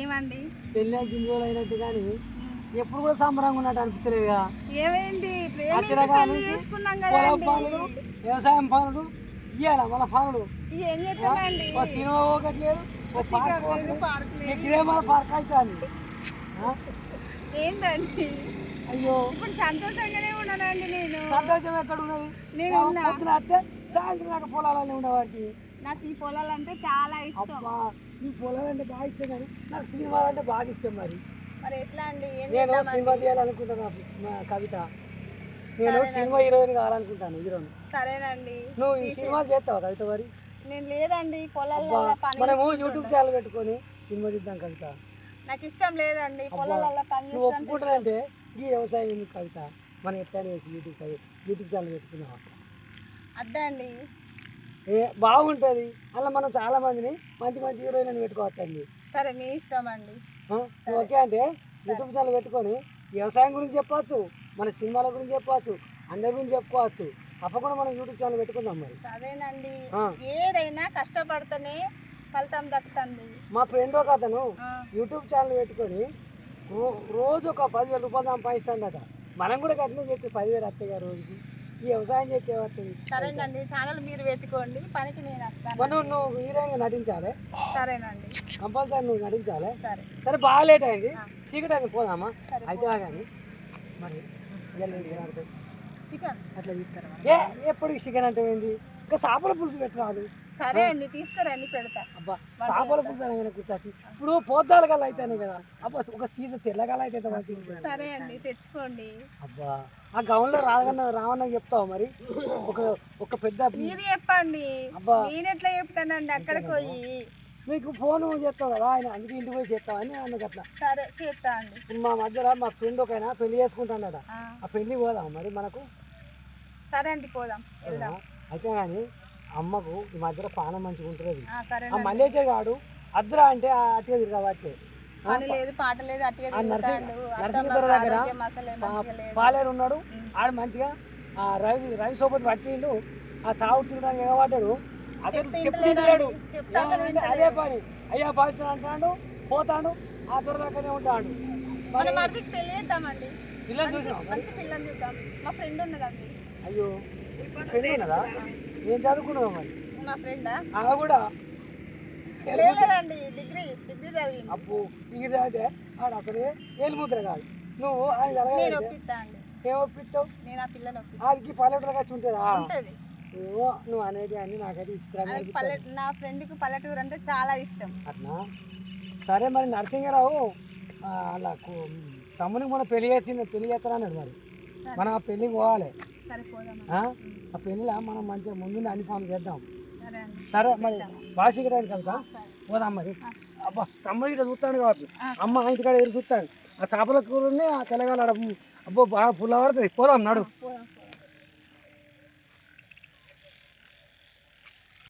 ఏమండి? పెళ్ళి గిన్ని రోజులు అయినట్టు కానీ ఎప్పుడు కూడా సంబరంగా ఉన్నట్టు అనిపించలేదుగా ఏమైంది? పెళ్ళి వ్యవసాయం పనులు ఇయ్యాల మన పనులు. సినిమా ఒకట్లేదు పార్క్ లేదు. పార్క్ మన అవుతుంది. ఏందండి? అయ్యో. ఇప్పుడు సంతోషంగానే ఉన్నానండి నేను. సంతోషం ఎక్కడ ఉన్నది? నేను వస్తే సాయంత్రం దాకా పొలాలన్నీ ఉండేవాటి నాకు ఈ పొలాలంటే చాలా ఇష్టం. ఈ పొలాలు అంటే బాగా ఇష్టం కానీ నాకు సినిమాలు అంటే బాగా ఇష్టం మరి. మరి ఎట్లా అండి? నేను? సినిమా తీయాలనుకుంటున్నా నా కవిత. నేను సినిమా హీరోయిన్ కావాలనుకుంటాను హీరోని. సరేనండి. నువ్వు ఈ సినిమాలు చేస్తావా కవిత మరి? నేను లేదండి పొలాల్లో పని మనము. యూట్యూబ్ ఛానల్ పెట్టుకొని సినిమా తీద్దాం కవిత. నాకు ఇష్టం లేదండి పొలాలలో పని నువ్వు ఒప్పుకుంటానంటే ఈ వ్యవసాయం కవిత? మనం చేసి యూట్యూబ్ యూట్యూబ్ ఛానల్ పెట్టుకున్నాం అద్దండి. ఏ బాగుంటుంది. అలా మనం చాలా మందిని మంచి మంచి హీరోయిన్ పెట్టుకోవచ్చండి. సరే మీ ఇష్టం అండి ఓకే అంటే యూట్యూబ్ ఛానల్ పెట్టుకొని వ్యవసాయం గురించి చెప్పవచ్చు మన సినిమాల గురించి చెప్పవచ్చు అందరి గురించి చెప్పుకోవచ్చు. తప్పకుండా మనం యూట్యూబ్ ఛానల్ పెట్టుకుందాం మరి. ఆ. ఏదైనా కష్టపడితేనే ఫలితం దక్కుతుంది. మా ఫ్రెండ్ ఒక అతను యూట్యూబ్ ఛానల్ పెట్టుకొని రోజు ఒక పదివేల రూపాయలు సంపాదిస్తాడట. మనం కూడా కట్టిన చెప్పి పదివేలు వస్తాయి రోజుకి. వ్యవసాయం వస్తుంది సరేనండి ఛానల్ మీరు పెట్టుకోండి పనికి నేను వస్తాను. నువ్వు నువ్వు హీరోయిన్గా నటించాలి. సరేనండి. కంపల్సరీ నువ్వు నటించాలి. సరే. సరే బాగా లేట్ అయింది. చీకటి అయింది పోదామా? అయితే కానీ మరి? చికెన్. అట్లా తీస్తారా ఏ ఎప్పటికి చికెన్ అంటే ఏంది? ఇంకా చేపల పులుసు పెట్టరాదు. సరే అండి తీసుకురండి పెడతా. అబ్బా చేపల పులుసు కూర్చోచ్చి ఇప్పుడు పోతాలు కల్లా అయితేనే కదా. అబ్బా ఒక సీజన్ తెల్లగల అయితే. సరే అండి తెచ్చుకోండి. అబ్బా ఆ గౌన్లో రాగన్న రావన్న చెప్తావు మరి? ఒక ఒక పెద్ద మీరు చెప్పండి. అబ్బా. నేను ఎట్లా చెప్తానండి అక్కడికి పోయి. మీకు ఫోన్ చేస్తావు కదా ఆయన అందుకే ఇంటికి పోయి చేస్తావు? అని అన్నది అట్లా. సరే చేస్తా అండి. మా మధ్యలో మా ఫ్రెండ్ ఒక ఆయన పెళ్ళి చేసుకుంటాడట. ఆ, ఆ పెళ్ళి పోదాం మరి మనకు? సరే అండి పోదాం అయితే కానీ అమ్మకు ఈ మధ్యలో పానం మంచిగా ఉంటుంది. ఆ, మల్లేశ్వర్ గాడు అద్రా అంటే అట్టుగా తిరగబట్టే నరసింహ దగ్గర పాలేరు ఉన్నాడు. ఆడు మంచిగా ఆ రవి రవి సోపతి పట్టిండు. ఆ తాగుడు తినడానికి ఎగబడ్డాడు. అసలు చెప్తే చెప్తుంటాడు అదే పని. అయ్యా బాధితుడు అంటాడు పోతాడు ఆ దొర దగ్గరనే ఉంటాడు. పిల్లలు చూద్దాం. మా ఫ్రెండ్ ఉన్నదండి. అయ్యో పెళ్ళి ఉన్నదా ఏం చదువుకున్నావు మరి? మా ఫ్రెండా? ఆమె కూడా లేదండి డిగ్రీ డిగ్రీ చదివింది. అప్పు దిగిరి అయితే ఆడు అసలే ఏలుముద్ర కాదు. నువ్వు ఆయన నేను ఒప్పిస్తా అండి. ఏం ఒప్పిస్తావు? నేను ఆ ఒప్పిస్తా. ఆడికి పల్లెటూరు వచ్చి ఉంటుందా? ఉంటది. ఏమో నువ్వు అనేది అన్ని నాకైతే ఆయనకి పల్లె నా ఫ్రెండ్కి పల్లెటూరు అంటే చాలా ఇష్టం. అట్లా సరే మరి నరసింహరావు ఆ, అలా కు- తమ్మునికి మన పెళ్ళి చేసింది పెళ్ళి చేస్తారా అన్నాడు మరి. మనం ఆ పెళ్ళికి పోవాలి. సరే పోదాం ఆ? పెళ్ళిలో మనం మంచిగా ముందు అన్ని పనులు చేద్దాం. సరే మరి బాసికడానికి వెళ్తాం పోదాం మరి. అబ్బా తమ్ముడు ఇట్లా చూస్తాడు కాబట్టి. అమ్మ ఇంటికాడ ఎదురు చూస్తాడు. ఆ చేపల కూరని ఆ తెలంగాణ అబ్బో బాగా పుల్ల పడుతుంది పోదాం నడు.